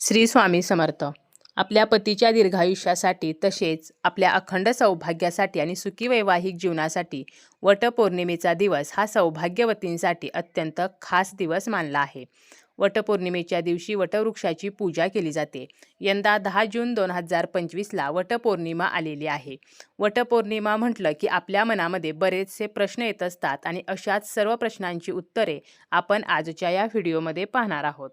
श्री स्वामी समर्थ. आपल्या पतीच्या दीर्घायुष्यासाठी तसेच आपल्या अखंड सौभाग्यासाठी आणि सुखी वैवाहिक जीवनासाठी वटपौर्णिमेचा दिवस हा सौभाग्यवतींसाठी अत्यंत खास दिवस मानला आहे. वटपौर्णिमेच्या दिवशी वटवृक्षाची पूजा केली जाते. यंदा दहा जून दोन हजार पंचवीसला वटपौर्णिमा आलेली आहे. वटपौर्णिमा म्हटलं की आपल्या मनामध्ये बरेचसे प्रश्न येत असतात आणि अशाच सर्व प्रश्नांची उत्तरे आपण आजच्या या व्हिडिओमध्ये पाहणार आहोत.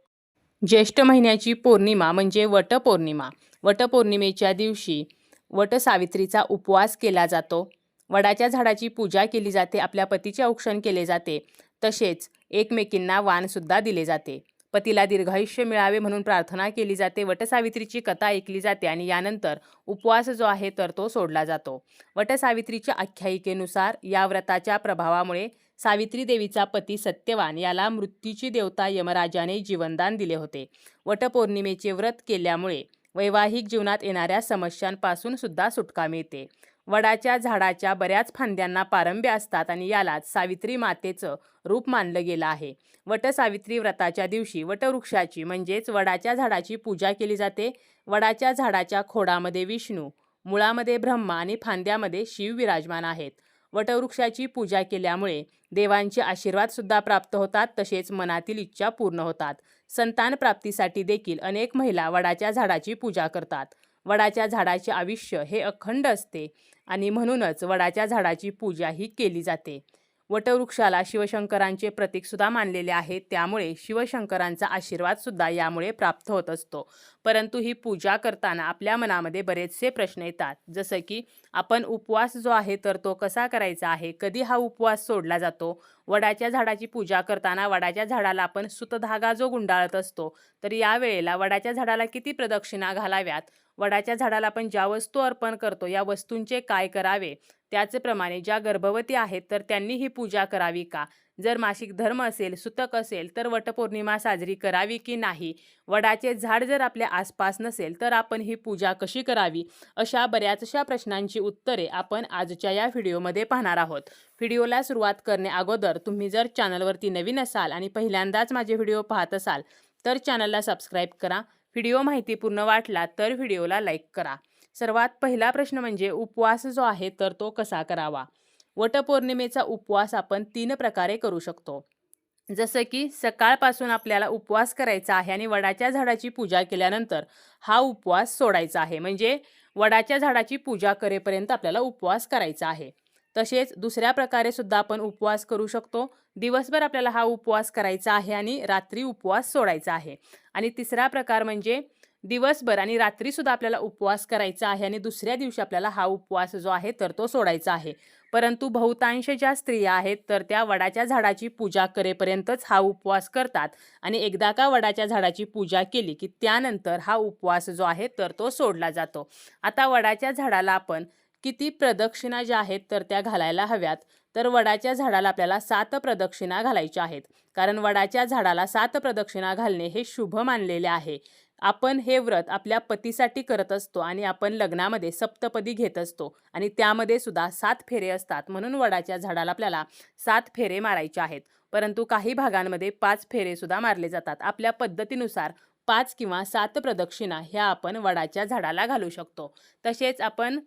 ज्येष्ठ महिन्याची पौर्णिमा म्हणजे वटपौर्णिमा. वटपौर्णिमेच्या दिवशी वटसावित्रीचा उपवास केला जातो. वडाच्या झाडाची पूजा केली जाते आपल्या पतीचे औक्षण केले जाते. तसेच एकमेकींना वाणसुद्धा दिले जाते. पतीला दीर्घायुष्य मिळावे म्हणून प्रार्थना केली जाते. वटसावित्रीची कथा ऐकली जाते आणि यानंतर उपवास जो आहे तर तो सोडला जातो. वटसावित्रीच्या आख्यायिकेनुसार या व्रताच्या प्रभावामुळे सावित्री देवीचा पती सत्यवान याला मृत्यूची देवता यमराजाने जीवनदान दिले होते. वटपौर्णिमेचे व्रत केल्यामुळे वैवाहिक जीवनात येणाऱ्या समस्यांपासून सुद्धा सुटका मिळते. वडाच्या झाडाच्या बऱ्याच फांद्यांना पारंब्या असतात आणि यालाच सावित्री मातेचं रूप मानलं गेलं आहे. वटसावित्री व्रताच्या दिवशी वटवृक्षाची म्हणजेच वडाच्या झाडाची पूजा केली जाते. वडाच्या झाडाच्या खोडामध्ये विष्णू मुळामध्ये ब्रह्मा आणि फांद्यामध्ये शिव विराजमान आहेत. वटवृक्षाची पूजा केल्यामुळे देवांचे आशीर्वाद सुद्धा प्राप्त होतात तसेच मनातील इच्छा पूर्ण होतात. संतान प्राप्तीसाठी देखील अनेक महिला वडाच्या झाडाची पूजा करतात. वडाच्या झाडाचे आयुष्य हे अखंड असते आणि म्हणूनच वडाच्या झाडाची पूजा ही केली जाते. वटवृक्षाला शिवशंकरांचे प्रतीकसुद्धा मानलेले आहे त्यामुळे शिवशंकरांचा आशीर्वादसुद्धा यामुळे प्राप्त होत असतो. परंतु ही पूजा करताना आपल्या मनामध्ये बरेचसे प्रश्न येतात. जसं की आपण उपवास जो आहे तर तो कसा करायचा आहे? कधी हा उपवास सोडला जातो? वडाच्या झाडाची पूजा करताना वडाच्या झाडाला आपण सुतधागा जो गुंडाळत असतो तर यावेळेला वडाच्या झाडाला किती प्रदक्षिणा घालाव्यात? वडाच्या झाडाला आपण ज्या वस्तू अर्पण करतो या वस्तूंचे काय करावे? त्याचप्रमाणे ज्या गर्भवती आहेत तर त्यांनी ही पूजा करावी का? जर मासिक धर्म असेल सुतक असेल तर वटपौर्णिमा साजरी करावी की नाही? वडाचे झाड जर आपल्या आसपास नसेल तर आपण ही पूजा कशी करावी? अशा बऱ्याचशा प्रश्नांची उत्तरे आपण आजच्या या व्हिडिओमध्ये पाहणार आहोत. व्हिडिओला सुरुवात करणे अगोदर तुम्ही जर चॅनलवरती नवीन असाल आणि पहिल्यांदाच माझे व्हिडिओ पाहत असाल तर चॅनलला सबस्क्राईब करा. व्हिडिओ माहितीपूर्ण वाटला तर व्हिडिओला लाईक करा. सर्वात पहिला प्रश्न म्हणजे उपवास जो आहे तर तो कसा करावा? वटपौर्णिमेचा उपवास आपण तीन प्रकारे करू शकतो. जसं की सकाळपासून आपल्याला उपवास करायचा आहे आणि वडाच्या झाडाची पूजा केल्यानंतर हा उपवास सोडायचा आहे. म्हणजे वडाच्या झाडाची पूजा करेपर्यंत आपल्याला उपवास करायचा आहे. तसेच दुसऱ्या प्रकारे सुद्धा आपण उपवास करू शकतो. दिवसभर आपल्याला हा उपवास करायचा आहे आणि रात्री उपवास सोडायचा आहे. आणि तिसरा प्रकार म्हणजे दिवसभर आणि रात्रीसुद्धा आपल्याला उपवास करायचा आहे आणि दुसऱ्या दिवशी आपल्याला हा उपवास जो आहे तर तो सोडायचा आहे. परंतु बहुतांश ज्या स्त्रिया आहेत तर त्या वडाच्या झाडाची पूजा करेपर्यंतच हा उपवास करतात. आणि एकदा का वडाच्या झाडाची पूजा केली की त्यानंतर हा उपवास जो आहे तर तो सोडला जातो. आता वडाच्या झाडाला आपण किती प्रदक्षिणा ज्या आहेत तर त्या घालायला हव्यात. तर वडाच्या झाडाला आपल्याला सात प्रदक्षिणा घालायच्या आहेत. कारण वडाच्या झाडाला सात प्रदक्षिणा घालणे हे शुभ मानलेले आहे. आपण हे व्रत आपल्या पतीसाठी करत असतो आणि आपण लग्नामध्ये सप्तपदी घेत असतो आणि त्यामध्ये सुद्धा सात फेरे असतात. म्हणून वडाच्या झाडाला आपल्याला सात फेरे मारायचे आहेत. परंतु काही भागांमध्ये पाच फेरेसुद्धा मारले जातात. आपल्या पद्धतीनुसार पाच किंवा सात प्रदक्षिणा ह्या आपण वडाच्या झाडाला घालू शकतो. तसेच आपण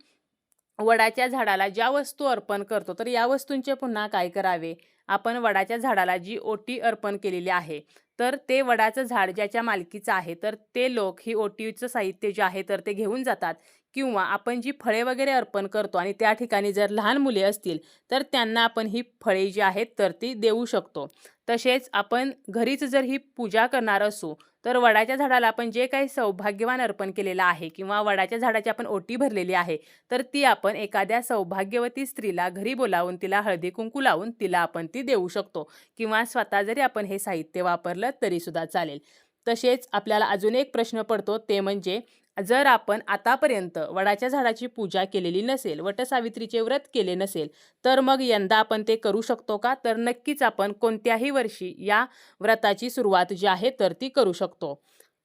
वडाच्या झाडाला ज्या वस्तू अर्पण करतो तर या वस्तूंचे पुन्हा काय करावे? आपण वडाच्या झाडाला जी ओटी अर्पण केलेली आहे तर ते वडाचं झाड ज्याच्या मालकीचं आहे तर ते लोक ही ओटीचं साहित्य जे आहे तर ते घेऊन जातात. किंवा आपण जी फळे वगैरे अर्पण करतो आणि त्या ठिकाणी जर लहान मुले असतील तर त्यांना आपण ही फळे जी आहेत तर ती देऊ शकतो. तसेच आपण घरीच जर ही पूजा करणार असू तर वडाच्या झाडाला आपण जे काही सौभाग्यवान अर्पण केलेलं आहे किंवा वडाच्या झाडाची आपण ओटी भरलेली आहे तर ती आपण एखाद्या सौभाग्यवती स्त्रीला घरी बोलावून तिला हळदी कुंकू लावून तिला आपण ती देऊ शकतो किंवा स्वतः जरी आपण हे साहित्य वापरलं तरीसुद्धा चालेल. तसेच आपल्याला अजून एक प्रश्न पडतो ते म्हणजे जर आपण आतापर्यंत वडाच्या झाडाची पूजा केलेली नसेल वटसावित्रीचे व्रत केले नसेल तर मग यंदा आपण ते करू शकतो का? तर नक्कीच आपण कोणत्याही वर्षी या व्रताची सुरुवात जी आहे तर ती करू शकतो.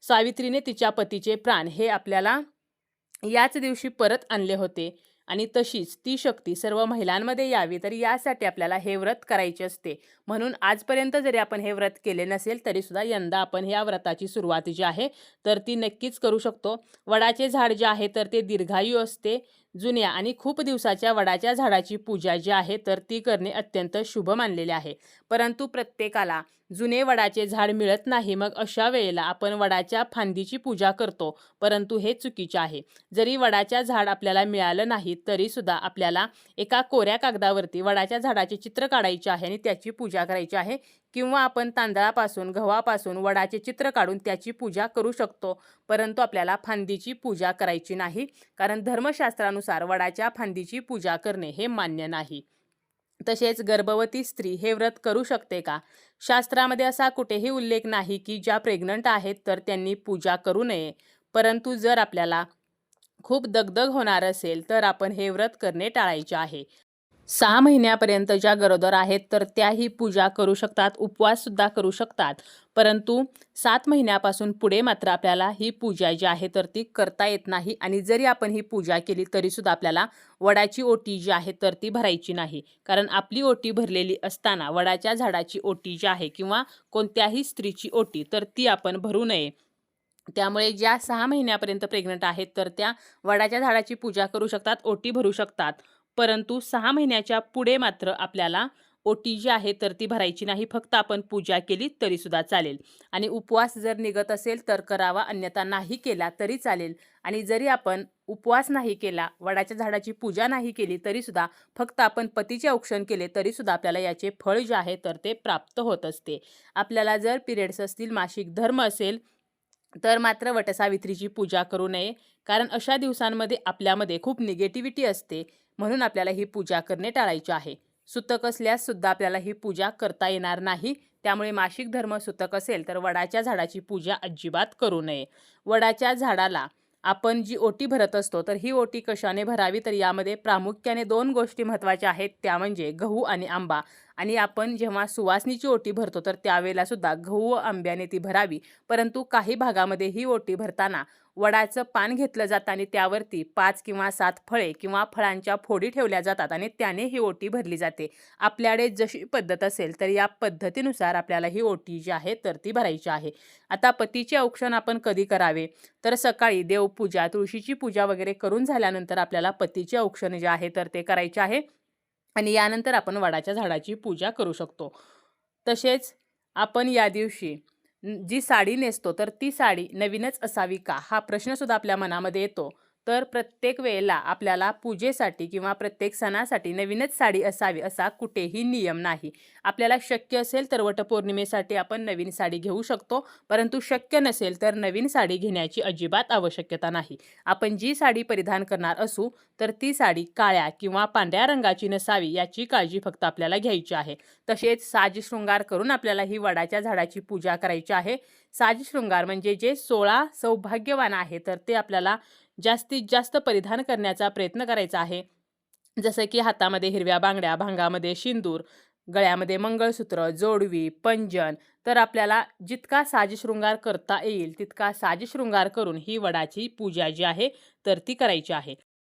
सावित्रीने तिच्या पतीचे प्राण हे आपल्याला याच दिवशी परत आणले होते. आणि तशीच ती शक्ती सर्व महिलांमध्ये यावी तर यासाठी आपल्याला हे व्रत करायचे असते. म्हणून आजपर्यंत जरी आपण हे व्रत केले नसेल तरीसुद्धा यंदा आपण ह्या व्रताची सुरुवात जी आहे तर ती नक्कीच करू शकतो. वडाचे झाड जे आहे तर ते दीर्घायू असते. जुन्या आणि खूप दिवसाच्या वडाच्या झाडाची पूजा जी आहे तर ती करणे अत्यंत शुभ मानलेले आहे. परंतु प्रत्येकाला जुने वडाचे झाड मिळत नाही मग अशा वेळेला आपण वडाच्या फांदीची पूजा करतो. परंतु हे चुकीचे आहे. जरी वडाच्या झाड आपल्याला मिळालं नाही तरीसुद्धा आपल्याला एका कोऱ्या कागदावरती वडाच्या झाडाचे चित्र काढायचे आहे आणि त्याची पूजा करायची आहे. किंवा आपण तांदळापासून गव्हापासून वडाचे चित्र काढून त्याची पूजा करू शकतो. परंतु आपल्याला फांदीची पूजा करायची नाही कारण धर्मशास्त्रानुसार वडाच्या फांदीची पूजा करणे हे मान्य नाही. तसेच गर्भवती स्त्री हे व्रत करू शकते का? शास्त्रामध्ये असा कुठेही उल्लेख नाही की ज्या प्रेग्नंट आहेत तर त्यांनी पूजा करू नये. परंतु जर आपल्याला खूप दगदग होणार असेल तर आपण हे व्रत करणे टाळायचे आहे. सहा महिन्यापर्यंत ज्या गरोदर आहेत तर त्याही पूजा करू शकतात उपवाससुद्धा करू शकतात. परंतु सात महिन्यापासून पुढे मात्र आपल्याला ही पूजा जी आहे तर ती करता येत नाही आणि जरी आपण ही पूजा केली तरीसुद्धा आपल्याला वडाची ओटी जी आहे तर ती भरायची नाही. कारण आपली ओटी भरलेली असताना वडाच्या झाडाची ओटी जी आहे किंवा कोणत्याही स्त्रीची ओटी तर ती आपण भरू नये. त्यामुळे ज्या सहा महिन्यापर्यंत प्रेग्नंट आहेत तर त्या वडाच्या झाडाची पूजा करू शकतात ओटी भरू शकतात. परंतु सहा महिन्याच्या पुढे मात्र आपल्याला ओटी जी आहे तर ती भरायची नाही. फक्त आपण पूजा केली तरीसुद्धा चालेल. आणि उपवास जर निघत असेल तर करावा अन्यथा नाही केला तरी चालेल. आणि जरी आपण उपवास नाही केला वडाच्या झाडाची पूजा नाही केली तरीसुद्धा फक्त आपण पतीचे औक्षण केले तरीसुद्धा आपल्याला याचे फळ जे आहे तर ते प्राप्त होत असते. आपल्याला जर पिरियड्स असतील मासिक धर्म असेल तर मात्र वटसावित्रीची पूजा करू नये. कारण अशा दिवसांमध्ये आपल्यामध्ये खूप निगेटिव्हिटी असते. म्हणून आपल्याला ही पूजा करणे टाळायची आहे. सुतक असल्यास सुद्धा आपल्याला ही पूजा करता येणार नाही. त्यामुळे मासिक धर्म सुतक असेल तर वडाच्या झाडाची पूजा अजिबात करू नये. वडाच्या झाडाला आपण जी ओटी भरत असतो तर ही ओटी कशाने भरावी? तर यामध्ये प्रामुख्याने दोन गोष्टी महत्त्वाच्या आहेत. त्या म्हणजे गहू आणि आंबा. आणि आपण जेव्हा सुवासनीची ओटी भरतो तर त्यावेळेला सुद्धा गहू व आंब्याने ती भरावी. परंतु काही भागामध्ये ही ओटी भरताना वडाचं पान घेतलं जातं आणि त्यावरती पाच किंवा सात फळे किंवा फळांच्या फोडी ठेवल्या जातात आणि त्याने ही ओटी भरली जाते. आपल्याकडे जशी पद्धत असेल तर या पद्धतीनुसार आपल्याला ही ओटी जी आहे तर ती भरायची आहे. आता पतीचे औक्षण आपण कधी करावे? तर सकाळी देवपूजा तुळशीची पूजा वगैरे करून झाल्यानंतर आपल्याला पतीचे औक्षण जे आहे तर ते करायचे आहे. आणि यानंतर आपण वडाच्या झाडाची पूजा करू शकतो. तसेच आपण या दिवशी जी साडी नेसतो तर ती साडी नवीनच असावी का? हा प्रश्नसुद्धा आपल्या मनामध्ये येतो. तर प्रत्येक वेळेला आपल्याला पूजेसाठी किंवा प्रत्येक सणासाठी नवीनच साडी असावी असा कुठेही नियम नाही. आपल्याला शक्य असेल तर वटपौर्णिमेसाठी आपण नवीन साडी घेऊ शकतो. परंतु शक्य नसेल तर नवीन साडी घेण्याची अजिबात आवश्यकता नाही. आपण जी साडी परिधान करणार असू तर ती साडी काळ्या किंवा पांढऱ्या रंगाची नसावी याची काळजी फक्त आपल्याला घ्यायची आहे. तसेच साज शृंगार करून आपल्याला ही वडाच्या झाडाची पूजा करायची आहे. साज शृंगार म्हणजे जे सोळा सौभाग्यवान आहे तर ते आपल्याला जास्तीत जास्त परिधान करण्याचा प्रयत्न करायचा आहे. जसं की हातामध्ये हिरव्या बांगड्या भांगामध्ये शिंदूर गळ्यामध्ये मंगळसूत्र जोडवी पंजन तर आपल्याला जितका साजशृंगार करता येईल तितका साजशृंगार करून ही वडाची पूजा जी आहे तर ती करायची आहे.